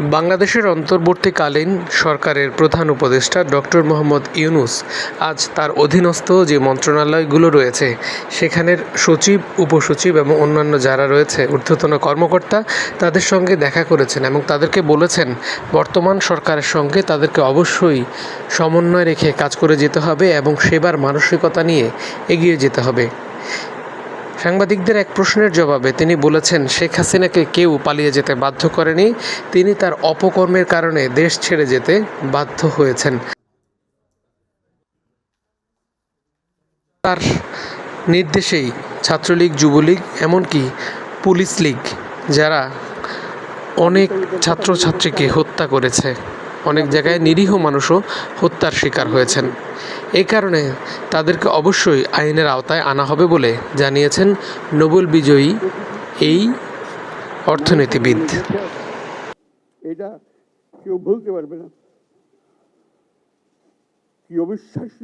বাংলাদেশের অন্তর্বর্তীকালীন সরকারের প্রধান উপদেষ্টা ডক্টর মোহাম্মদ ইউনুস আজ তার অধীনস্থ যে মন্ত্রণালয়গুলো রয়েছে, সেখানের সচিব, উপসচিব এবং অন্যান্য যারা রয়েছে, ঊর্ধ্বতন কর্মকর্তা তাদের সঙ্গে দেখা করেছেন এবং তাদেরকে বলেছেন, বর্তমান সরকারের সঙ্গে তাদেরকে অবশ্যই সমন্বয় রেখে কাজ করে যেতে হবে এবং সেবার মানসিকতা নিয়ে এগিয়ে যেতে হবে। সাংবাদিকদের এক প্রশ্নের জবাবে তিনি বলেছেন, শেখ হাসিনাকে কেউ পালিয়ে যেতে বাধ্য করেনি। তিনি তার অপকর্মের কারণে দেশ ছেড়ে যেতে বাধ্য হয়েছেন। তার নির্দেশেই ছাত্রলীগ, যুবলীগ, এমনকি পুলিশ লীগ, যারা অনেক ছাত্রছাত্রীকে হত্যা করেছে। অনেক জায়গায় নিরীহ মানুষও হত্যার শিকার হয়েছেন। এ কারণে তাদেরকে অবশ্যই আইনের আওতায় আনা হবে বলে জানিয়েছেন নোবেল বিজয়ী এই অর্থনীতিবিদ। এটা কেউ বলতে পারবে না। কি অবিশ্বাস্য।